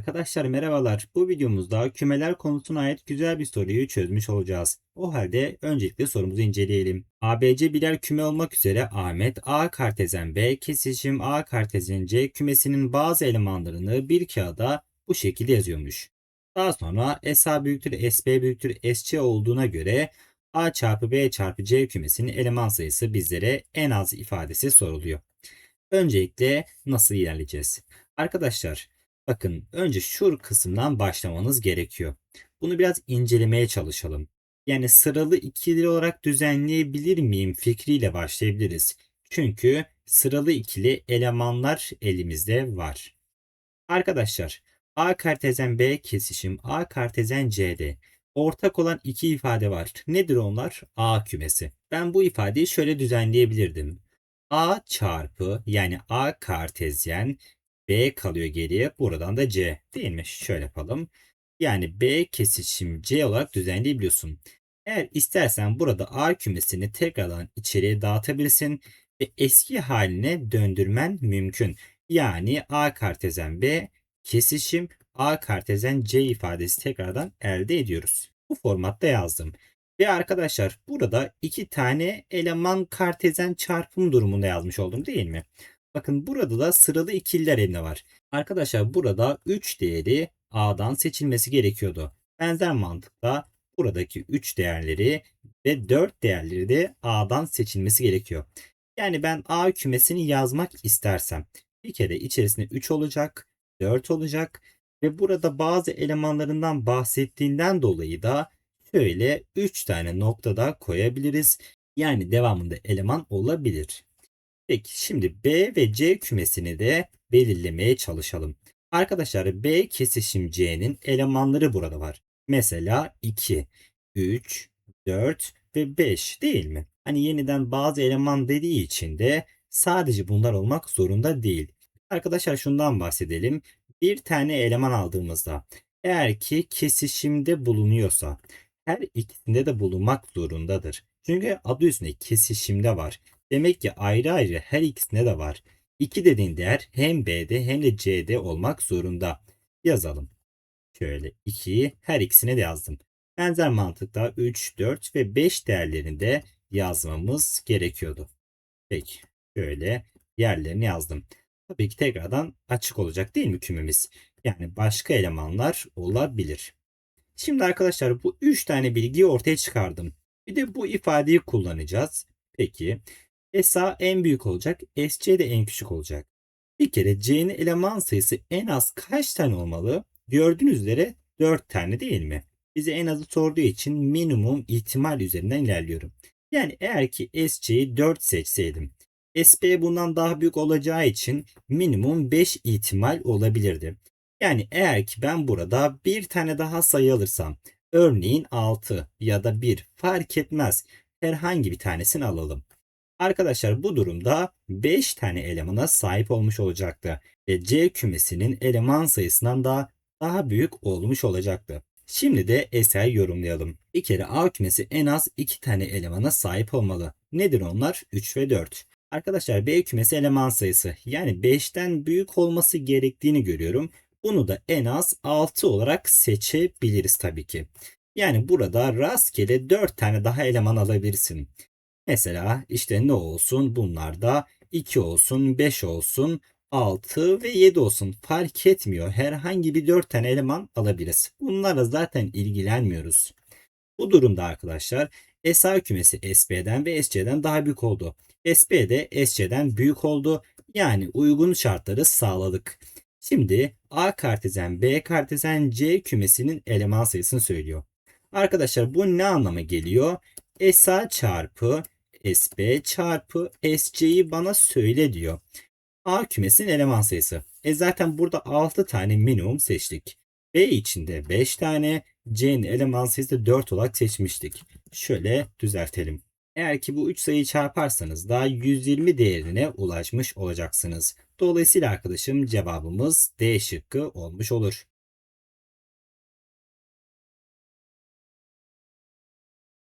Arkadaşlar merhabalar. Bu videomuzda kümeler konusuna ait güzel bir soruyu çözmüş olacağız. O halde öncelikle sorumuzu inceleyelim. ABC birer küme olmak üzere Ahmet A kartezen B kesişim A kartezen C kümesinin bazı elemanlarını bir kağıda bu şekilde yazıyormuş. Daha sonra SA büyüktür SB büyüktür SC olduğuna göre A çarpı B çarpı C kümesinin eleman sayısı bizlere en az ifadesi soruluyor. Öncelikle nasıl ilerleyeceğiz? Arkadaşlar Bakın önce şu kısımdan başlamanız gerekiyor. Bunu biraz incelemeye çalışalım. Yani sıralı ikili olarak düzenleyebilir miyim fikriyle başlayabiliriz. Çünkü sıralı ikili elemanlar elimizde var. Arkadaşlar A kartezen B kesişim A kartezen C'de ortak olan iki ifade var. Nedir onlar? A kümesi. Ben bu ifadeyi şöyle düzenleyebilirdim. A çarpı yani A kartezyen B kalıyor geriye. Buradan da C değil mi? Şöyle yapalım. Yani B kesişim C olarak düzenleyebiliyorsun. Eğer istersen burada A kümesini tekrardan içeriye dağıtabilirsin ve eski haline döndürmen mümkün. Yani A kartezen B kesişim A kartezen C ifadesi tekrardan elde ediyoruz. Bu formatta yazdım. Ve arkadaşlar burada iki tane eleman kartezen çarpım durumunda yazmış oldum değil mi? Bakın burada da sıralı ikililer elinde var. Arkadaşlar burada 3 değeri A'dan seçilmesi gerekiyordu. Benzer mantıkla buradaki 3 değerleri ve 4 değerleri de A'dan seçilmesi gerekiyor. Yani ben A kümesini yazmak istersem bir kere içerisinde 3 olacak, 4 olacak ve burada bazı elemanlarından bahsettiğinden dolayı da şöyle 3 tane noktada koyabiliriz. Yani devamında eleman olabilir. Peki şimdi B ve C kümesini de belirlemeye çalışalım. Arkadaşlar B kesişim C'nin elemanları burada var. Mesela 2, 3, 4 ve 5 değil mi? Hani yeniden bazı eleman dediği için de sadece bunlar olmak zorunda değil. Arkadaşlar şundan bahsedelim. Bir tane eleman aldığımızda eğer ki kesişimde bulunuyorsa her ikisinde de bulunmak zorundadır. Çünkü adı üstünde kesişimde var. Demek ki ayrı ayrı her ikisinde de var. 2 dediğin değer hem B'de hem de C'de olmak zorunda. Yazalım. Şöyle 2'yi her ikisine de yazdım. Benzer mantıkta 3, 4 ve 5 değerlerini de yazmamız gerekiyordu. Peki şöyle yerlerini yazdım. Tabii ki tekrardan açık olacak değil mi kümemiz? Yani başka elemanlar olabilir. Şimdi arkadaşlar bu 3 tane bilgiyi ortaya çıkardım. Bir de bu ifadeyi kullanacağız. Peki SA en büyük olacak. SC de en küçük olacak. Bir kere C'nin eleman sayısı en az kaç tane olmalı? Gördüğünüz üzere 4 tane değil mi? Bize en azı sorduğu için minimum ihtimal üzerinden ilerliyorum. Yani eğer ki SC'yi 4 seçseydim. SB bundan daha büyük olacağı için minimum 5 ihtimal olabilirdi. Yani eğer ki ben burada bir tane daha sayı alırsam örneğin 6 ya da 1 fark etmez herhangi bir tanesini alalım. Arkadaşlar bu durumda 5 tane elemana sahip olmuş olacaktı ve C kümesinin eleman sayısından da daha büyük olmuş olacaktı. Şimdi de eser yorumlayalım. Bir kere A kümesi en az 2 tane elemana sahip olmalı. Nedir onlar? 3 ve 4. Arkadaşlar B kümesi eleman sayısı yani 5'ten büyük olması gerektiğini görüyorum. Bunu da en az 6 olarak seçebiliriz tabii ki. Yani burada rastgele 4 tane daha eleman alabilirsin. Mesela işte ne olsun bunlar da 2 olsun 5 olsun 6 ve 7 olsun fark etmiyor. Herhangi bir 4 tane eleman alabiliriz. Bunlara zaten ilgilenmiyoruz. Bu durumda arkadaşlar SA kümesi SB'den ve SC'den daha büyük oldu. SB de SC'den büyük oldu. Yani uygun şartları sağladık. Şimdi A kartezen B kartezen C kümesinin eleman sayısını söylüyor. Arkadaşlar bu ne anlama geliyor? SA çarpı SB çarpı SC'yi bana söyle diyor. A kümesinin eleman sayısı. E zaten burada 6 tane minimum seçtik. B içinde 5 tane, C'nin eleman sayısı 4 olarak seçmiştik. Şöyle düzeltelim. Eğer ki bu 3 sayıyı çarparsanız daha 120 değerine ulaşmış olacaksınız. Dolayısıyla arkadaşım cevabımız D şıkkı olmuş olur.